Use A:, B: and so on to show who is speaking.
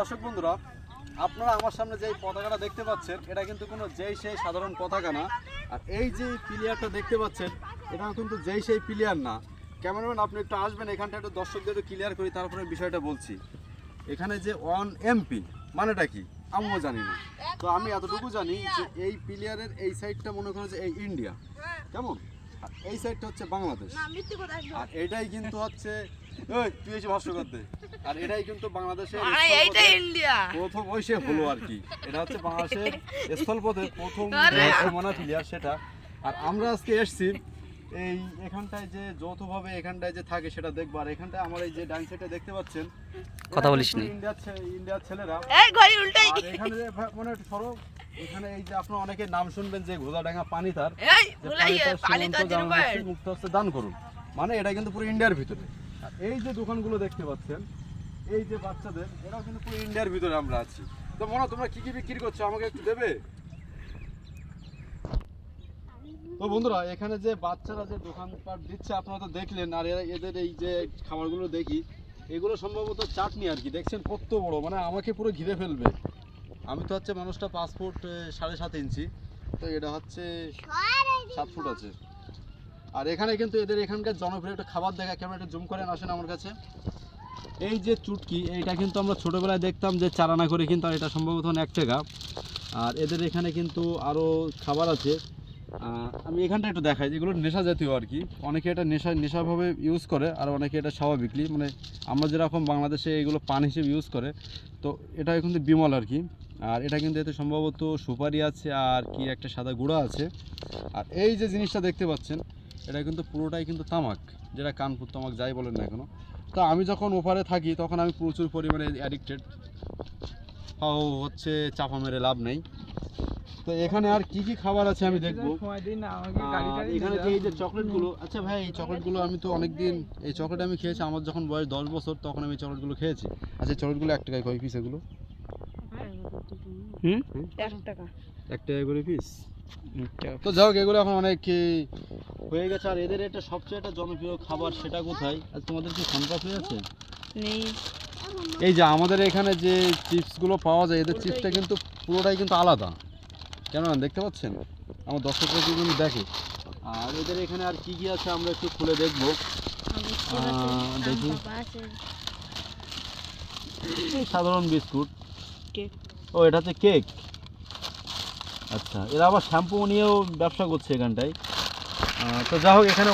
A: দর্শক বন্ধুরা, আপনারা আমার সামনে যে পতাকাটা দেখতে পাচ্ছেন, এটা কিন্তু কোনো যেই সেই সাধারণ পতাকা না। আর এই যে প্লেয়ারটা দেখতে পাচ্ছেন এটা কিন্তু যেই সেই প্লেয়ার না। ক্যামেরাম্যান, আপনি একটু আসবেন এখানটা একটু দর্শকদের একটু ক্লিয়ার করি, তারপরে বিষয়টা বলছি। এখানে যে ওয়ান এমপি, মানেটা কি? আমিও জানি না। তো আমি এতটুকু জানি যে এই প্লেয়ারের এই সাইডটা মনে করো যে এই ইন্ডিয়া কেমন? এই সাইডটা হচ্ছে বাংলাদেশ। আর এটাই কিন্তু হচ্ছে ওই তুই এসে ভাষ্য করতে আর এটাই কিন্তু বাংলাদেশের
B: এইটা ইন্ডিয়া
A: প্রথম ওই সে হলো আর কি। এটা হচ্ছে বাংলাদেশের স্থলপথে প্রথম! সেটা। আর আমরা আজকে এসছি এই এখানটায় যে যৌথভাবে এখানটায় যে থাকে সেটা দেখব। আর এখানটায় আমার এই যে ডান সাইডে দেখতে পাচ্ছেন
C: কথা বলিস
A: ইন্ডিয়ার ইন্ডিয়ার ছেলেরা।
B: এই ঘড়ি উল্টাই।
A: এখানে যে ভা- মানে একটু সরো এখানে এই যে আপনার অনেকে নাম শুনবেন যে ঘোড়াডাঙ্গা পানি তার মুক্ত হস্তে দান করুন। মানে এটা কিন্তু পুরো ইন্ডিয়ার ভিতরে। এই যে দোকানগুলো দেখতে পাচ্ছেন এই যে বাচ্চাদের এটাও কিন্তু পুরো ইন্ডিয়ার ভিতরে আমরা আছি। তো মনে তোমরা কি কি বিক্রি করছ? আমাকে একটু দেবে? তো বন্ধুরা এখানে যে বাচ্চারা যে দোকানপাট দিচ্ছে আপনারা তো দেখলেন আর এরা এদের এই যে খাবারগুলো দেখি এগুলো সম্ভবত চাটনি আর কি। দেখছেন কত বড় মানে আমাকে পুরো ঘিরে ফেলবে। আমি তো হচ্ছে মানুষটা পাঁচ ফুট সাড়ে সাত ইঞ্চি। তো এটা হচ্ছে সাত ফুট আছে। আর এখানে কিন্তু এদের এখানকার জনপ্রিয় একটা খাবার দেখা একটা জুম করেন আসেন আমার কাছে। এই যে চুটকি, এইটা কিন্তু আমরা ছোটোবেলায় দেখতাম যে চারানা করে কিন্তু, আর এটা সম্ভবত এক টাকা। আর এদের এখানে কিন্তু আরও খাবার আছে। আমি এখানটা একটু দেখাই যেগুলো নেশা জাতীয় আর কি। অনেকে এটা নেশা, নেশাভাবে ইউজ করে, আর অনেকে এটা স্বাভাবিকলি মানে আমরা যেরকম বাংলাদেশে এগুলো পান হিসেবে ইউজ করে, তো এটা কিন্তু বিমল আর কি। আর এটা কিন্তু এতে সম্ভবত সুপারি আছে, আর কি একটা সাদা গুঁড়া আছে। আর এই যে জিনিসটা দেখতে পাচ্ছেন, এটা কিন্তু পুরোটাই কিন্তু তামাক, যেটা কানপুর তামাক যাই বলেন না কেন। তো আমি যখন ওপারে থাকি, তখন আমি প্রচুর পরিমাণে অ্যাডিক্টেড হচ্ছে চাপা মেরে লাভ নেই। তো এখানে আর কি কি খাবার আছে আমি দেখব। এখানে যে এই যে চকলেটগুলো আচ্ছা ভাই এই চকলেটগুলো আমি তো অনেকদিন এই চকলেট আমি খেয়েছি আমার যখন বয়স দশ বছর তখন আমি চকলেটগুলো খেয়েছি। আচ্ছা এই চকলেটগুলো এক টাকায় কয় পিস এগুলো?
B: এক টাকা।
A: করে পিস তো যাই হোক এগুলো এখন অনেক হয়ে গেছে। আর এদের একটা সবচেয়ে একটা জনপ্রিয় খাবার সেটা কোথায়? আর তোমাদের কি আছে?
B: নেই।
A: এই যে আমাদের এখানে যে চিপসগুলো পাওয়া যায় এদের চিপসটা কিন্তু পুরোটাই কিন্তু আলাদা। কেন দেখতে পাচ্ছেন? আমার দর্শকরা কিন্তু দেখে। আর এদের এখানে আর কি কি আছে আমরা একটু খুলে দেখব। দেখি। সাধারণ বিস্কুট। ও এটা হচ্ছে কেক? আচ্ছা এরা আবার শ্যাম্পু নিয়েও ব্যবসা করছে এখানটায়। তো যা হোক এখানে